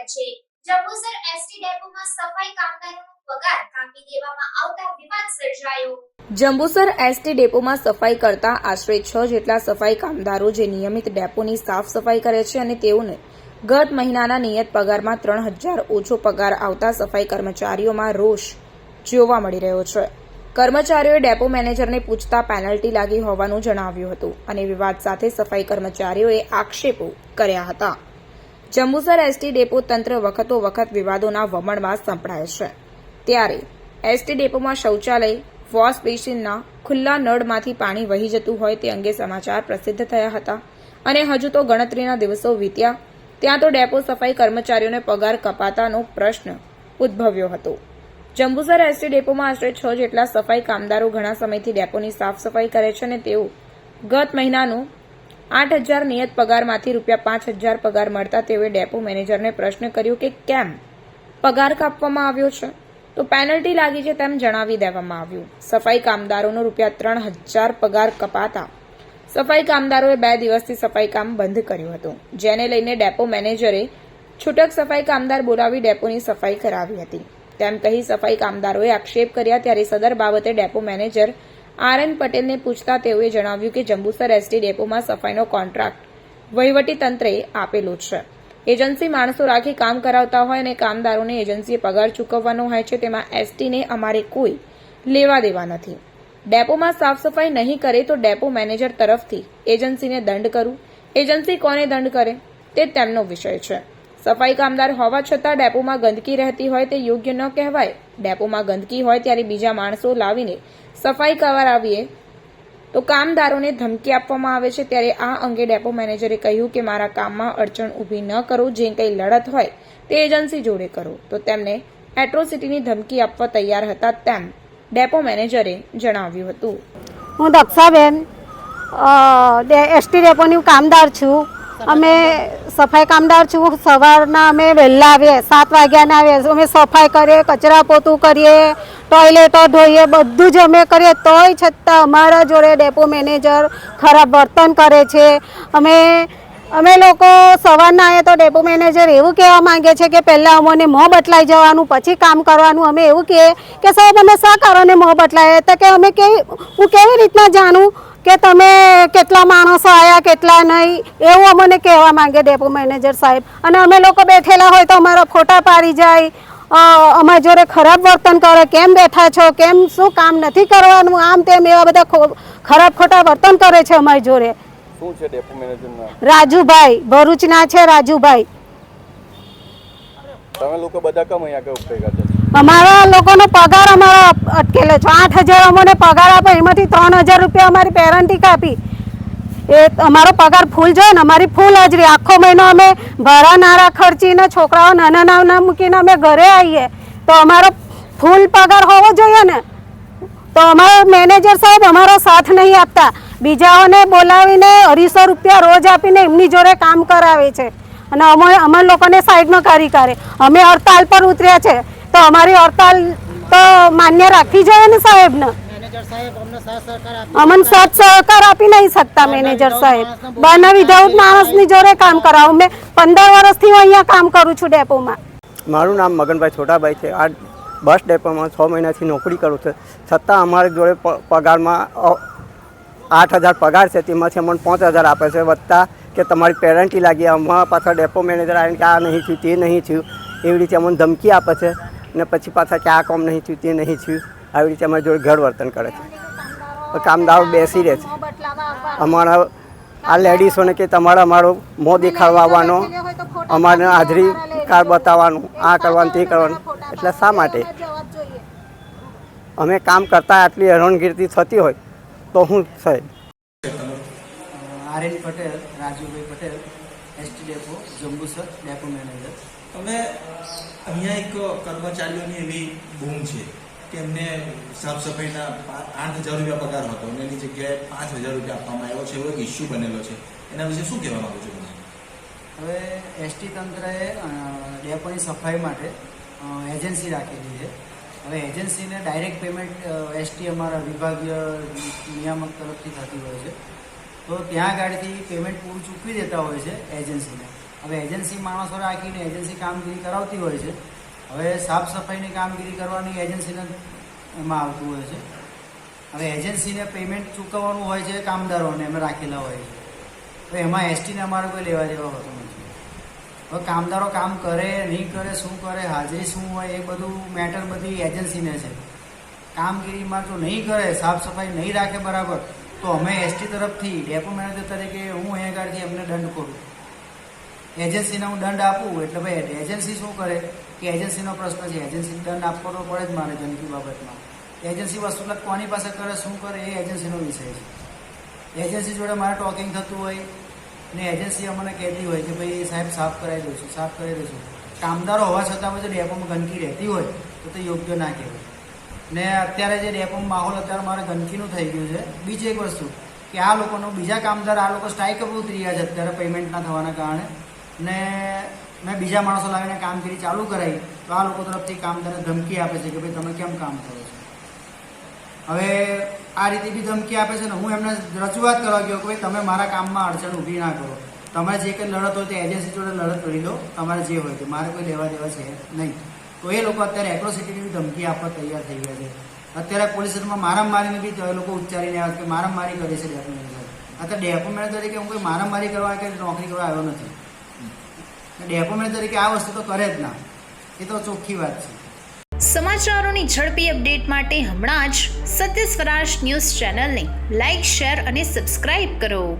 રહ્યા છે. જંબુસર એસટી ડેપોમાં સફાઈ કામદારોનો પગાર કાપી દેવામાં આવતા વિવાદ સર્જાયો. જંબુસર એસટી ડેપોમાં સફાઈ કરતા આશરે છ જેટલા સફાઈ કામદારો જે નિયમિત ડેપોની સાફ સફાઈ કરે છે અને તેઓને ગત મહિનાના નિયત પગારમાં ત્રણ હજાર ઓછો પગાર આવતા સફાઈ કર્મચારીઓમાં રોષ જોવા મળી રહ્યો છે. કર્મચારીઓએ ડેપો મેનેજરને પૂછતા પેનલ્ટી લાગી હોવાનું જણાવ્યું હતું અને વિવાદ સાથે સફાઈ કર્મચારીઓએ આક્ષેપો કર્યા હતા. જંબુસર એસટી ડેપો તંત્ર વખતો વખત વિવાદોના વમણમાં સંપડાય છે. ત્યારે એસટી ડેપોમાં શૌચાલય, વોશ બેસિનના ખુલ્લા નળમાંથી પાણી વહી જતું હોય તે અંગે સમાચાર પ્રસિદ્ધ થયા હતા અને હજુ તો ગણતરીના દિવસો વીત્યા, ત્યાં તો ડેપો સફાઈ કર્મચારીઓને પગાર કપાતાનો પ્રશ્ન ઉદ્ભવ્યો હતો. જંબુસર એસટી ડેપોમાં આશરે છ જેટલા સફાઈ કામદારો ઘણા સમયથી ડેપોની સાફ સફાઈ કરે છે અને તેઓ ગત મહિનાનું આઠ હજાર નિયત પગારમાંથી રૂપિયા પાંચ હજાર પગાર મળતા તેઓએ ડેપો મેનેજરને પ્રશ્ન કર્યો કે કેમ? પગાર કાપવામાં આવ્યો છે. તો પેનલ્ટી લાગી છે તેમ જણાવી દેવામાં આવ્યું. સફાઈ કામદારોનો રૂપિયા ત્રણ હજાર પગાર કપાતા. સફાઈ કામદારોએ બે દિવસથી સફાઈ કામ બંધ કર્યું હતું. જેને લઈને ડેપો મેનેજરે છૂટક સફાઈ કામદાર બોલાવી ડેપોની સફાઈ કરાવી હતી. તેમ કહી સફાઈ કામદારોએ આક્ષેપ કર્યા ત્યારે સદર બાબતે ડેપો મેનેજર આર પટેલને પૂછતા તેઓએ જણાવ્યું કે જંબુસર એસટી ડેપોમાં સફાઈનો કોન્ટ્રાક્ટ વહીવટી તંત્રે આપેલો છે. એજન્સી માણસો રાખી કામ કરાવતા હોય અને કામદારોને એજન્સીએ પગાર ચૂકવવાનો હોય છે, તેમાં એસટીને અમારે કોઈ લેવા દેવા નથી. ડેપોમાં સાફ સફાઈ નહીં કરે તો ડેપો મેનેજર તરફથી એજન્સીને દંડ કરું. એજન્સી કોને દંડ કરે તે તેમનો વિષય છે. સફાઈ કામદાર હોવા છતાં ડેપોમાં ગંદકી રહેતી હોય તે યોગ્ય ન કહેવાય. ડેપોમાં ગંદકી હોય ત્યારે બીજા માણસો લાવીને સફાઈ કરાવીએ તો કામદારોને ધમકી આપવામાં આવે છે ત્યારે આ અંગે ડેપો મેનેજરે કહ્યું કે મારા કામમાં અડચણ ઊભી ન કરો, જે કંઈ લડત હોય તે એજન્સી જોડે કરો. તો તેમને એટ્રોસિટીની ધમકી આપવા તૈયાર હતા તેમ ડેપો મેનેજરે જણાવ્યું હતું. હું દક્ષાબેન એસટી ડેપોની કામદાર છું. અમે સફાઈ કામદાર છું. સવારના અમે વહેલા આવીએ, સાત વાગ્યાના આવીએ. અમે સફાઈ કરીએ, કચરા પોતું કરીએ ટોયલેટો ધોઈએ, બધું જ અમે કરીએ. તોય છતાં અમારા જોડે ડેપો મેનેજર ખરાબ વર્તન કરે છે. અમે અમે લોકો સવારના આવીએ તો ડેપો મેનેજર એવું કહેવા માંગે છે કે પહેલાં અમને મોં બદલાઈ જવાનું, પછી કામ કરવાનું. અમે એવું કહીએ કે સાહેબ, અમે શા કારણે મોં બદલાય તો કે અમે કેવી, હું કેવી રીતના જાણું? કે તમે કેટલા માણસો આવ્યા કેટલા નહીં એવું અમને કહેવા માંગે ડેપો મેનેજર સાહેબ. અને અમે લોકો બેઠેલા હોય તો અમારા ફોટા પાડી જાય. અમારા જોડે ખરાબ વર્તન કરે કેમ બેઠા છો કેમ શું કામ નથી કરવાનું આમ તેમ એવા બધા ખરાબ ખોટા વર્તન કરે છે અમારી જોડે. રાજુભાઈ ભરૂચના છે રાજુભાઈ. તમે લોકો બધા કેમ અહીંયા ભેગા છે? અમારા લોકોનો પગાર અમારો અટકેલો છે. આઠ હજાર અમને પગાર આપે એમાંથી ત્રણ હજાર રૂપિયા અમારી પેરેન્ટી કાપી એ અમારો પગાર ફૂલ જોઈએ ને, અમારી ફૂલ હાજરી. આખો મહિનો અમે ભરા નારા ખર્ચીને છોકરાઓ નાના નાના મૂકીને અમે ઘરે આવીએ. તો અમારો ફૂલ પગાર હોવો જોઈએ ને. તો અમારો મેનેજર સાહેબ અમારો સાથ નહીં આપતા. બીજાઓને બોલાવીને અઢીસો રૂપિયા રોજ આપીને એમની જોડે કામ કરાવે છે. અને અમે અમે લોકોને સાઈડમાં કરી કરે અમે હડતાલ પર ઉતર્યા છે. તો અમારી હડતાલ તો માન્ય રાખવી જોઈએ ને સાહેબ ને અમને સાથ સહકાર આપી નહીં શકતા મેનેજર સાહેબ. બને વિધાઉટ માણસની જોડે કામ કરાવું. મેં પંદર વર્ષથી હું અહીંયા કામ કરું છું ડેપોમાં. મારું નામ મગનભાઈ છોટાભાઈ છે. આ બસ ડેપોમાં છ મહિનાથી નોકરી કરું છું. છતાં અમારી જોડે પગારમાં આઠ હજાર પગાર છે. તેમાંથી અમને પાંચ હજાર આપે છે. વત્તા કે તમારી પેરેન્ટી લાગી. અમારા પાછળ ડેપો મેનેજર આવીને કે આ નહીં થયું તે નહીં થયું. એવી રીતે અમને ધમકી આપે છે. ને પછી પાછા કે આ કામ નહીં થયું, તે નહીં થયું. આવી રીતે અમારી જોડે ઘર વર્તન કરે છે. કામદારો બેસી રહે છે. અમારા આ લેડીઝોને કે તમારે અમારો મોં દેખાડવા આવવાનો અમારે હાજરી કાર્ડ બતાવવાનું, આ કરવાનું, તે કરવાનું. એટલે શા માટે? અમે કામ કરતા આટલી હેરાનગીરી થતી હોય તો હું સાહેબ R N Patel, Rajubhai Patel, ST depot, Jambusar depot manager. હવે, અહીંયા એક કર્મચારીઓની એવી બૂમ છે કે એમને સાફ સફાઈના આઠ હજાર રૂપિયા પગાર હતો અને એની જગ્યાએ પાંચ હજાર રૂપિયા આપવામાં આવ્યો છે, એવો એક ઇસ્યુ બનેલો છે. એના વિશે શું કહેવા માંગુ છું હવે એસટી તંત્રએ ડેપોની સફાઈ માટે એજન્સી રાખેલી છે. હવે એજન્સીને ડાયરેક્ટ પેમેન્ટ એસટી અમારા વિભાગીય નિયામક તરફથી થતી હોય છે. તો ત્યાં ગાડીથી પેમેન્ટ પૂરું ચૂકવી દેતા હોય છે એજન્સીને. હવે એજન્સી માણસો રાખીને એજન્સી કામગીરી કરાવતી હોય છે. હવે સાફ સફાઈની કામગીરી કરવાની એજન્સીને એમાં આવતું હોય છે. હવે એજન્સીને પેમેન્ટ ચૂકવવાનું હોય છે, કામદારોને અમે રાખેલા હોય છે. તો એમાં એસટીને અમારે કોઈ લેવા દેવા હોતું નથી. હવે કામદારો કામ કરે, નહીં કરે, શું કરે, હાજરી શું હોય, એ બધું મેટર બધી એજન્સીને છે. કામગીરીમાં જો નહીં કરે, સાફ સફાઈ નહીં રાખે બરાબર, તો અમે એસટી તરફથી ડેપો મેનેજર તરીકે હું અહીંયા આગળથી એમને દંડ કરું. એજન્સીને હું દંડ આપું એટલે ભાઈ એજન્સી શું કરે? કે એજન્સીનો પ્રશ્ન છે, એજન્સીને દંડ આપવો તો પડે જ મારે ગંદકી બાબતમાં. એજન્સી વસૂલાત કોની પાસે કરે, શું કરે, એ એજન્સીનો વિષય છે. એજન્સી જોડે મારે ટોકિંગ થતું હોય ને એજન્સી અમને કહેતી હોય કે ભાઈ, સાહેબ, સાફ કરાવી દઉં છું સાફ કરાવી છું કામદારો હોવા છતાં પણ જો ડેપોમાં ગંદકી રહેતી હોય, તો તે યોગ્ય ના કહેવાય. ને અત્યારે જે ડેપોમાં માહોલ અત્યારે મારે ગંદકીનું થઈ ગયું છે, બીજી એક વસ્તુ કે આ લોકોનો, બીજા કામદાર આ લોકો સ્ટ્રાઇક પર ઉતરી રહ્યા છે અત્યારે પેમેન્ટ ના થવાના કારણે. ને મેં બીજા માણસો લાવીને કામગીરી ચાલુ કરાવી તો આ લોકો તરફથી કામદારને ધમકી આપે છે કે ભાઈ તમે કેમ કામ કરો છો? હવે આ રીતે બી ધમકી આપે છે ને, હું એમને રજૂઆત કરવા ગયો કે ભાઈ તમે મારા કામમાં અડચણ ઊભી ના કરો. તમારે જે કંઈ લડત હોય તે એજન્સી જોડે લડત કરી લો, તમારે જે હોય તે. મારે કોઈ લેવા દેવા છે નહીં. તો એ લોકો અત્યારે એટ્રોસિટીની ધમકી આપવા તૈયાર થઈ ગયા છે. અત્યારે પોલીસ સ્ટેશનમાં મારામારીને બી એ લોકો ઉચ્ચારીને આવે કે મારામારી કરે છે ડેપો મેનેજર અત્યારે ડેપો મેનેજર તરીકે હું કોઈ મારામારી કરવા કે નોકરી કરવા આવ્યો નથી. ડેપો તરીકે આ વસ્તુ તો કરે જ ના. એ તો ચોખ્ખી વાત છે. સમાચારોની ઝડપી અપડેટ માટે હમણાં જ સત્ય સ્વરાજ ન્યૂઝ ચેનલને લાઇક શેર અને સબસ્ક્રાઇબ કરો.